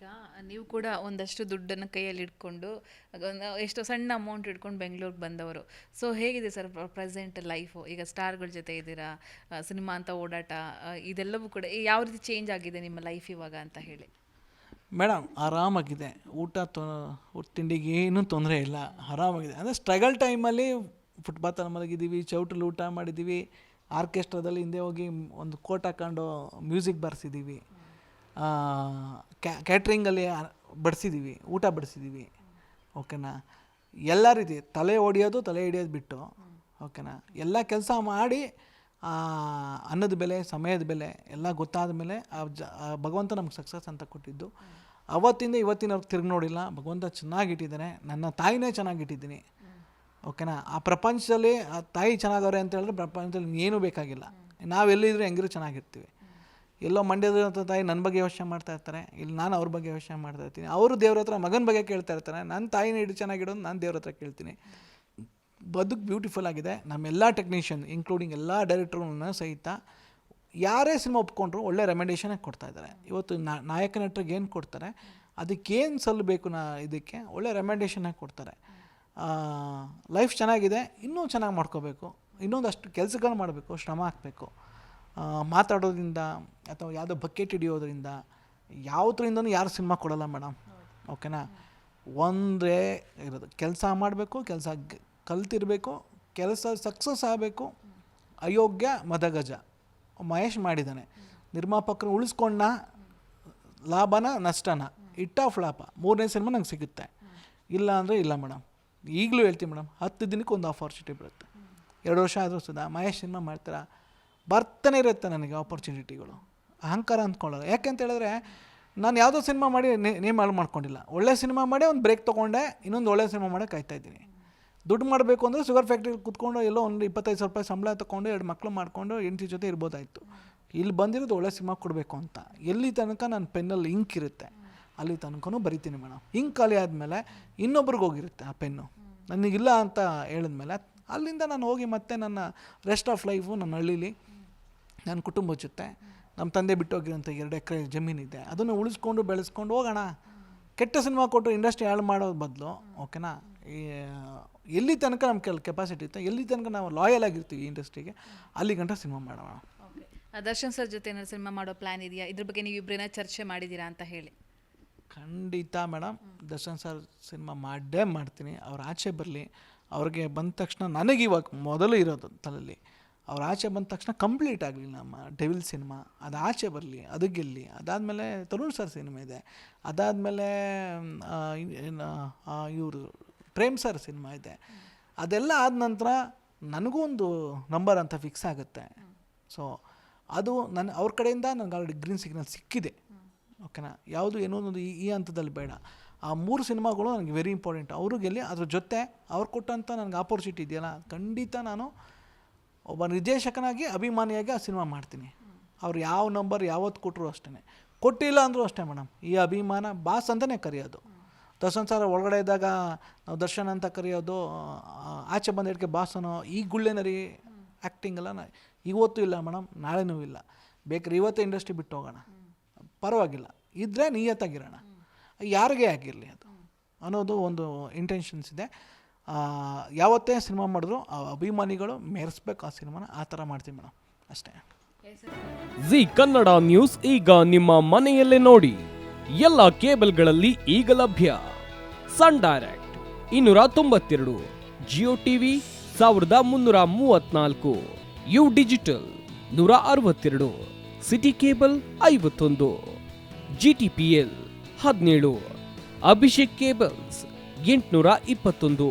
ಈಗ ನೀವು ಕೂಡ ಒಂದಷ್ಟು ದುಡ್ಡನ್ನು ಕೈಯಲ್ಲಿ ಇಟ್ಕೊಂಡು ಎಷ್ಟೋ ಸಣ್ಣ ಅಮೌಂಟ್ ಇಟ್ಕೊಂಡು ಬೆಂಗಳೂರಿಗೆ ಬಂದವರು. ಸೊ ಹೇಗಿದೆ ಸರ್ ಪ್ರೆಸೆಂಟ್ ಲೈಫು ಈಗ ಸ್ಟಾರ್ಗಳ ಜೊತೆ ಇದ್ದೀರಾ? ಸಿನಿಮಾ ಅಂತ ಓಡಾಟ ಇದೆಲ್ಲವೂ ಕೂಡ ಯಾವ ರೀತಿ ಚೇಂಜ್ ಆಗಿದೆ ನಿಮ್ಮ ಲೈಫ್ ಇವಾಗ ಅಂತ ಹೇಳಿ? ಮೇಡಮ್ ಆರಾಮಾಗಿದೆ. ಊಟ ತೊ ತಿಂಡಿಗೆ ಏನೂ ತೊಂದರೆ ಇಲ್ಲ. ಆರಾಮಾಗಿದೆ. ಅಂದರೆ ಸ್ಟ್ರಗಲ್ ಟೈಮಲ್ಲಿ ಫುಟ್ಪಾತಲ್ಲಿ ಮಲಗಿದ್ದೀವಿ, ಚೌಟ್ರಲ್ಲಿ ಊಟ ಮಾಡಿದ್ದೀವಿ ಆರ್ಕೆಸ್ಟ್ರಾದಲ್ಲಿ ಹಿಂದೆ ಹೋಗಿ ಒಂದು ಕೋಟ್ ಹಾಕೊಂಡು ಮ್ಯೂಸಿಕ್ ಬರ್ಸಿದ್ದೀವಿ. ಕ್ಯಾಟ್ರಿಂಗಲ್ಲಿ ಬಡಿಸಿದ್ದೀವಿ ಊಟ ಬಡಿಸಿದ್ದೀವಿ ಓಕೆನಾ ಎಲ್ಲ ರೀತಿ, ತಲೆ ಹೊಡಿಯೋದು ತಲೆ ಹಿಡಿಯೋದು ಬಿಟ್ಟು ಓಕೆನಾ ಎಲ್ಲ ಕೆಲಸ ಮಾಡಿ ಅನ್ನದ ಬೆಲೆ, ಸಮಯದ ಬೆಲೆ ಎಲ್ಲ ಗೊತ್ತಾದ ಮೇಲೆ ಆ ಜ ಭಗವಂತ ನಮ್ಗೆ ಸಕ್ಸಸ್ ಅಂತ ಕೊಟ್ಟಿದ್ದು. ಅವತ್ತಿಂದ ಇವತ್ತಿನವ್ರಿಗೆ ತಿರುಗಿ ನೋಡಿಲ್ಲ, ಭಗವಂತ ಚೆನ್ನಾಗಿಟ್ಟಿದ್ದಾನೆ ನನ್ನ ತಾಯಿನೇ ಚೆನ್ನಾಗಿಟ್ಟಿದ್ದೀನಿ ಓಕೆನಾ ಆ ಪ್ರಪಂಚದಲ್ಲಿ, ಆ ತಾಯಿ ಚೆನ್ನಾಗವ್ರೆ ಅಂತ ಹೇಳಿದ್ರೆ ಪ್ರಪಂಚದಲ್ಲಿ ಏನೂ ಬೇಕಾಗಿಲ್ಲ. ನಾವೆಲ್ಲಿದ್ರು ಹೆಂಗಿದ್ರು ಚೆನ್ನಾಗಿರ್ತೀವಿ. ಎಲ್ಲೋ ಮಂಡ್ಯದ ತಾಯಿ ನನ್ನ ಬಗ್ಗೆ ಯೋಚನೆ ಮಾಡ್ತಾ ಇರ್ತಾರೆ, ಇಲ್ಲಿ ನಾನು ಅವ್ರ ಬಗ್ಗೆ ಯೋಚನೆ ಮಾಡ್ತಾ ಇರ್ತೀನಿ. ಅವರು ದೇವ್ರ ಹತ್ರ ಮಗನ ಬಗ್ಗೆ ಕೇಳ್ತಾ ಇರ್ತಾರೆ ನನ್ನ ತಾಯಿನ ಹಿಡಿದು ಚೆನ್ನಾಗಿಡೋದು ನಾನು ದೇವ್ರ ಹತ್ರ ಕೇಳ್ತೀನಿ. ಬದುಕು ಬ್ಯೂಟಿಫುಲ್ ಆಗಿದೆ. ನಮ್ಮೆಲ್ಲ ಟೆಕ್ನಿಷಿಯನ್ ಇನ್ಕ್ಲೂಡಿಂಗ್ ಎಲ್ಲ ಡೈರೆಕ್ಟ್ರುಗಳನ್ನ ಸಹಿತ ಯಾರೇ ಸಿನಿಮಾ ಒಪ್ಕೊಂಡ್ರು ಒಳ್ಳೆ ರೆಮೆಂಡೇಷನಾಗಿ ಕೊಡ್ತಾ ಇದ್ದಾರೆ. ಇವತ್ತು ನಾಯಕ ನಟರಿಗೆ ಏನು ಕೊಡ್ತಾರೆ ಅದಕ್ಕೇನು ಸಲ್ಲಬೇಕು ನಾ ಇದಕ್ಕೆ ಒಳ್ಳೆ ರೆಮೆಂಡೇಷನ್ ಕೊಡ್ತಾರೆ. ಲೈಫ್ ಚೆನ್ನಾಗಿದೆ, ಇನ್ನೂ ಚೆನ್ನಾಗಿ ಮಾಡ್ಕೋಬೇಕು, ಇನ್ನೊಂದಷ್ಟು ಕೆಲಸಗಳು ಮಾಡಬೇಕು, ಶ್ರಮ ಹಾಕಬೇಕು. ಮಾತಾಡೋದ್ರಿಂದ ಅಥವಾ ಯಾವುದೋ ಬಕೆಟ್ ಹಿಡಿಯೋದ್ರಿಂದ ಯಾವುದರಿಂದನೂ ಯಾರು ಸಿನಿಮಾ ಕೊಡಲ್ಲ ಮೇಡಮ್. ಓಕೆನಾ? ಒಂದೇ ಇರೋದು. ಕೆಲಸ ಮಾಡಬೇಕು, ಕೆಲಸ ಕಲ್ತಿರಬೇಕು, ಕೆಲಸ ಸಕ್ಸಸ್ ಆಗಬೇಕು, ಅಯೋಗ್ಯ ಮದಗಜ. ಮಹೇಶ್ ಮಾಡಿದ್ದಾನೆ. ನಿರ್ಮಾಪಕರು ಉಳಿಸ್ಕೊಂಡ ಲಾಭನ, ನಷ್ಟನ? ಇಟ್ಟ ಫ್ಲಾಪ ಮೂರನೇ ಸಿನಿಮಾ ನಂಗೆ ಸಿಗುತ್ತೆ. ಇಲ್ಲ ಅಂದರೆ ಇಲ್ಲ ಮೇಡಮ್. ಈಗಲೂ ಹೇಳ್ತೀನಿ ಮೇಡಮ್, ಹತ್ತು ದಿನಕ್ಕೆ ಒಂದು ಆಪರ್ಚುನಿಟಿ ಬರುತ್ತೆ ಎರಡು ವರ್ಷ ಆದರೂ ಸುದಾ. ಮಹೇಶ್ ಸಿನಿಮಾ ಮಾಡ್ತಾರಾ? ಬರ್ತಾನೆ ಇರುತ್ತೆ ನನಗೆ ಆಪರ್ಚುನಿಟಿಗಳು ಅಹಂಕಾರ ಅಂದ್ಕೊಳ್ಳೋದು. ಯಾಕೆ ಅಂತ ಹೇಳಿದ್ರೆ, ನಾನು ಯಾವುದೋ ಸಿನಿಮಾ ಮಾಡಿ ನೇಮ್ ಹಾಳು ಮಾಡ್ಕೊಂಡಿಲ್ಲ. ಒಳ್ಳೆ ಸಿನಿಮಾ ಮಾಡಿ ಒಂದು ಬ್ರೇಕ್ ತೊಗೊಂಡೆ, ಇನ್ನೊಂದು ಒಳ್ಳೆ ಸಿನಿಮಾ ಮಾಡೋಕೆ ಕಾಯ್ತಾ ಇದ್ದೀನಿ. ದುಡ್ಡು ಮಾಡಬೇಕು ಅಂದರೆ ಶುಗರ್ ಫ್ಯಾಕ್ಟ್ರಿ ಕುತ್ಕೊಂಡು ಎಲ್ಲೋ ಒಂದು ಇಪ್ಪತ್ತೈದು ಸಾವಿರ ರೂಪಾಯಿ ಸಂಬಳ ತೊಗೊಂಡು, ಎರಡು ಮಕ್ಕಳು ಮಾಡಿಕೊಂಡು, ಹೆಂಡತಿ ಜೊತೆ ಇರ್ಬೋದಾಯಿತು. ಇಲ್ಲಿ ಬಂದಿರೋದು ಒಳ್ಳೆ ಸಿನಿಮಾ ಕೊಡಬೇಕು ಅಂತ. ಎಲ್ಲಿ ತನಕ ನಾನು ಪೆನ್ನಲ್ಲಿ ಇಂಕ್ ಇರುತ್ತೆ, ಅಲ್ಲಿ ತನಕನೂ ಬರಿತೀನಿ ಮೇಡಮ್ ಇಂಕ್ ಖಾಲಿ ಆದಮೇಲೆ ಇನ್ನೊಬ್ರಿಗೆ ಹೋಗಿರುತ್ತೆ ಆ ಪೆನ್ನು. ನನಗಿಲ್ಲ ಅಂತ ಹೇಳಿದ್ಮೇಲೆ ಅಲ್ಲಿಂದ ನಾನು ಹೋಗಿ ಮತ್ತೆ ನನ್ನ ರೆಸ್ಟ್ ಆಫ್ ಲೈಫು ನನ್ನ ಹಳ್ಳೀಲಿ ನನ್ನ ಕುಟುಂಬ ಜೊತೆ ನಮ್ಮ ತಂದೆ ಬಿಟ್ಟೋಗಿರೋಂಥ ಎರಡು ಎಕರೆ ಜಮೀನಿದೆ. ಅದನ್ನು ಉಳಿಸ್ಕೊಂಡು ಬೆಳೆಸ್ಕೊಂಡು ಹೋಗೋಣ. ಕೆಟ್ಟ ಸಿನಿಮಾ ಕೊಟ್ಟು ಇಂಡಸ್ಟ್ರಿ ಹಾಳು ಮಾಡೋದು ಬದಲು ಓಕೆನಾ ಎಲ್ಲಿ ತನಕ ನಮ್ಮ ಕೆಲ ಕೆಪಾಸಿಟಿ ಇತ್ತು ಎಲ್ಲಿ ತನಕ ನಾವು ಲಾಯಲ್ ಆಗಿರ್ತೀವಿ ಇಂಡಸ್ಟ್ರಿಗೆ ಅಲ್ಲಿ ಗಂಟ ಸಿನಿಮಾ ಮಾಡೋಣ. ದರ್ಶನ್ ಸರ್ ಜೊತೆ ಏನಾದ್ರು ಸಿನಿಮಾ ಮಾಡೋ ಪ್ಲಾನ್ ಇದೆಯಾ? ಇದ್ರ ಬಗ್ಗೆ ನೀವು ಇಬ್ಬರೇನ ಚರ್ಚೆ ಮಾಡಿದ್ದೀರಾ ಅಂತ ಹೇಳಿ. ಖಂಡಿತ ಮೇಡಮ್ ದರ್ಶನ್ ಸರ್ ಸಿನಿಮಾ ಮಾಡೇ ಮಾಡ್ತೀನಿ. ಅವ್ರು ಆಚೆ ಬರಲಿ. ಅವ್ರಿಗೆ ಬಂದ ತಕ್ಷಣ ನನಗೆ ಇವಾಗ ಮೊದಲು ಇರೋದು ತಲೆಯಲ್ಲಿ ಅವ್ರು ಆಚೆ ಬಂದ ತಕ್ಷಣ ಕಂಪ್ಲೀಟ್ ಆಗಲಿ ನಮ್ಮ ಡೆವಿಲ್ ಸಿನಿಮಾ ಅದು ಆಚೆ ಬರಲಿ, ಅದು ಗೆಲ್ಲಿ. ಅದಾದಮೇಲೆ ತರುಣ್ ಸರ್ ಸಿನಿಮಾ ಇದೆ. ಅದಾದಮೇಲೆ ಇವರು ಪ್ರೇಮ್ ಸರ್ ಸಿನಿಮಾ ಇದೆ. ಅದೆಲ್ಲ ಆದ ನಂತರ ನನಗೂ ಒಂದು ನಂಬರ್ ಅಂತ ಫಿಕ್ಸ್ ಆಗುತ್ತೆ. ಸೊ ಅದು ನನ್ನ ಅವ್ರ ಕಡೆಯಿಂದ ನನಗೆ ಆಲ್ರೆಡಿ ಗ್ರೀನ್ ಸಿಗ್ನಲ್ ಸಿಕ್ಕಿದೆ. ಓಕೆನಾ ಯಾವುದು ಏನೋ ಒಂದು ಈ ಈ ಹಂತದಲ್ಲಿ ಬೇಡ. ಆ ಮೂರು ಸಿನಿಮಾಗಳು ನನಗೆ ವೆರಿ ಇಂಪಾರ್ಟೆಂಟ್ ಅವರು ಗೆಲ್ಲಿ, ಅದ್ರ ಜೊತೆ ಅವ್ರು ಕೊಟ್ಟಂಥ ನನಗೆ ಆಪರ್ಚುನಿಟಿ ಇದೆಯಲ್ಲ? ಖಂಡಿತ ನಾನು ಒಬ್ಬ ನಿರ್ದೇಶಕನಾಗಿ ಅಭಿಮಾನಿಯಾಗಿ ಆ ಸಿನಿಮಾ ಮಾಡ್ತೀನಿ. ಅವ್ರು ಯಾವ ನಂಬರ್ ಯಾವತ್ತು ಕೊಟ್ಟರು ಅಷ್ಟೇ ಕೊಟ್ಟಿಲ್ಲ ಅಂದರೂ ಅಷ್ಟೇ ಮೇಡಮ್. ಈ ಅಭಿಮಾನ ಬಾಸ್ ಅಂತಲೇ ಕರೆಯೋದು. ದರ್ಶನ್ ಸರ್ ಒಳಗಡೆ ಇದ್ದಾಗ ನಾವು ದರ್ಶನ್ ಅಂತ ಕರೆಯೋದು ಆಚೆ ಬಂದ ಹಿಡಿಕೆ ಬಾಸ್ ಅನ್ನೋ ಈ ಗುಳ್ಳೆನರಿ ಆ್ಯಕ್ಟಿಂಗ್ ಎಲ್ಲ ಇವತ್ತು ಇಲ್ಲ ಮೇಡಮ್, ನಾಳೆನೂ ಇಲ್ಲ. ಬೇಕಾದ್ರೆ ಇವತ್ತೇ ಇಂಡಸ್ಟ್ರಿ ಬಿಟ್ಟು ಹೋಗೋಣ. ಪರವಾಗಿಲ್ಲ. ಇದ್ದರೆ ನಿಯತ್ತಾಗಿರೋಣ. ಯಾರಿಗೇ ಆಗಿರಲಿ ಅದು. ಅನ್ನೋದು ಒಂದು ಇಂಟೆನ್ಷನ್ಸ್ ಇದೆ. ಯಾವತ್ತೇ ಸಿನಿಮಾ ಮಾಡಿದ್ರು ಆ ಅಭಿಮಾನಿಗಳು ಮೆರೆಸ್ಬೇಕು ಆ ಸಿನಿಮಾನ, ಆ ಥರ ಮಾಡ್ತೀವಿ ಮೇಡಮ್. ಅಷ್ಟೇ. ಜಿ ಕನ್ನಡ ನ್ಯೂಸ್ ಈಗ ನಿಮ್ಮ ಮನೆಯಲ್ಲೇ ನೋಡಿ. ಎಲ್ಲ ಕೇಬಲ್ಗಳಲ್ಲಿ ಈಗ ಲಭ್ಯ. ಸನ್ ಡೈರೆಕ್ಟ್ ಇನ್ನೂರ ತೊಂಬತ್ತೆರಡು, ಜಿಯೋ ಟಿವಿ ಸಾವಿರದ ಮುನ್ನೂರ ಮೂವತ್ನಾಲ್ಕು ಯು ಡಿಜಿಟಲ್ ನೂರ ಅರವತ್ತೆರಡು, ಸಿಟಿ ಕೇಬಲ್ ಐವತ್ತೊಂದು ಜಿ ಟಿ ಪಿ ಎಲ್ ಹದಿನೇಳು, ಅಭಿಷೇಕ್ ಕೇಬಲ್ಸ್ ಎಂಟುನೂರ ಇಪ್ಪತ್ತೊಂದು.